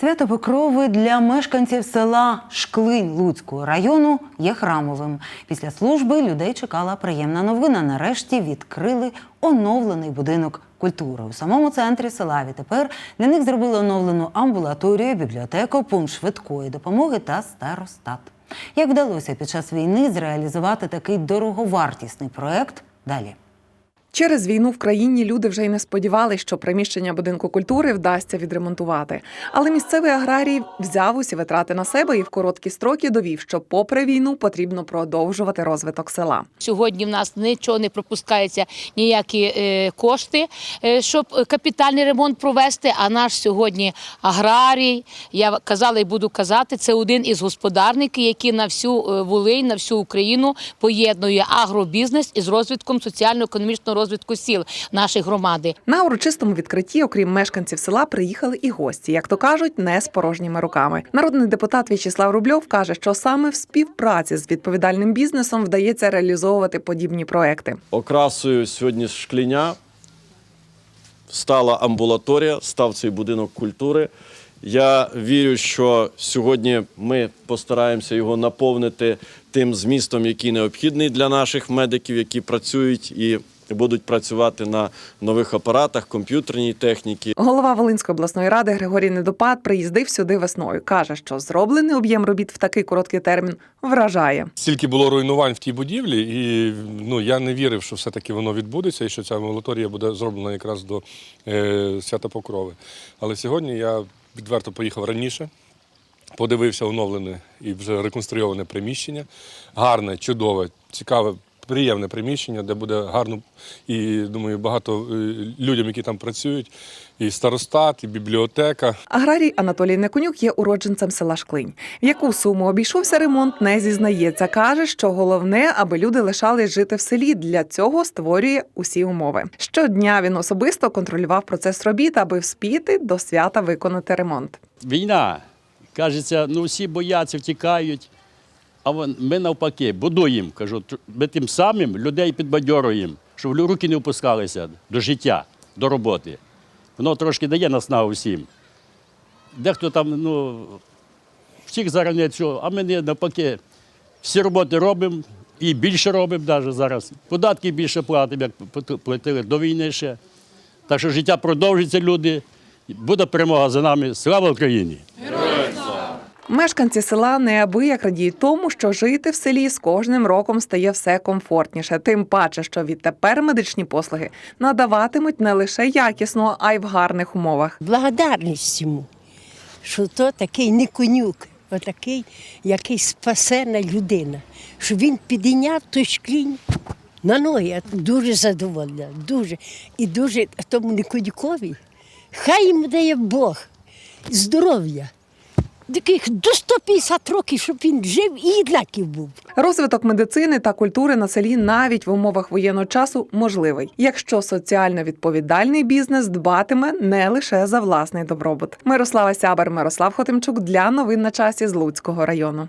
Свято Покрови для мешканців села Шклинь Луцького району є храмовим. Після служби людей чекала приємна новина. Нарешті відкрили оновлений будинок культури. У самому центрі села відтепер для них зробили оновлену амбулаторію, бібліотеку, пункт швидкої допомоги та старостат. Як вдалося під час війни зреалізувати такий дороговартісний проект? Далі. Через війну в країні люди вже й не сподівалися, що приміщення будинку культури вдасться відремонтувати. Але місцевий аграрій взяв усі витрати на себе і в короткі строки довів, що попри війну потрібно продовжувати розвиток села. Сьогодні в нас нічого не пропускається, ніякі е, кошти, е, щоб капітальний ремонт провести. А наш сьогодні аграрій, я казала і буду казати, це один із господарників, який на всю е, Волинь, на всю Україну поєднує агробізнес із розвитком соціально-економічного розвитку сіл нашої громади. На урочистому відкритті, окрім мешканців села, приїхали і гості, як то кажуть, не з порожніми руками. Народний депутат В'ячеслав Рубльов каже, що саме в співпраці з відповідальним бізнесом вдається реалізовувати подібні проекти. Окрасою сьогодні шкліня стала амбулаторія, став цей будинок культури. Я вірю, що сьогодні ми постараємося його наповнити тим змістом, який необхідний для наших медиків, які працюють і будуть працювати на нових апаратах, комп'ютерній техніці. Голова Волинської обласної ради Григорій Недопад приїздив сюди весною. каже, що зроблений об'єм робіт в такий короткий термін вражає. Стільки було руйнувань в тій будівлі, і ну я не вірив, що все-таки воно відбудеться і що ця амбулаторія буде зроблена якраз до е, свята Покрови. Але сьогодні я відверто поїхав раніше, подивився оновлене і вже реконструйоване приміщення. Гарне, чудове, цікаве. Приємне приміщення, де буде гарно і думаю, багато е, людям, які там працюють, і старостат, і бібліотека. Аграрій Анатолій Неконюк є уродженцем села Шклинь. В яку суму обійшовся ремонт, не зізнається. Каже, що головне, аби люди лишались жити в селі. Для цього створює усі умови. Щодня він особисто контролював процес робіт, аби вспіти до свята виконати ремонт. Війна. Кажеться, ну всі бояться, втікають. А ми навпаки будуємо. Кажу, ми тим самим людей підбадьорюємо, щоб руки не опускалися до життя, до роботи. Воно трошки дає наснагу всім. Дехто там, ну, всіх зараз не цього, а ми не навпаки. Всі роботи робимо і більше робимо навіть зараз. Податки більше платимо, як платили до війни ще. Так що життя продовжиться, люди. Буде перемога за нами. Слава Україні! Мешканці села неабияк радіють тому, що жити в селі з кожним роком стає все комфортніше. Тим паче, що відтепер медичні послуги надаватимуть не лише якісно, а й в гарних умовах. благодарність йому, що то такий не конюк, а такий, який спасена людина, що він підійняв той шклінь на ноги. Дуже задоволена, дуже. І дуже тому не конюкові. Хай йому дає Бог здоров'я. Таких до 150 років, щоб він жив і їдлаків був. Розвиток медицини та культури на селі навіть в умовах воєнного часу можливий, якщо соціально відповідальний бізнес дбатиме не лише за власний добробут. Мирослава Сябер, Мирослав Хотимчук для новин на часі з Луцького району.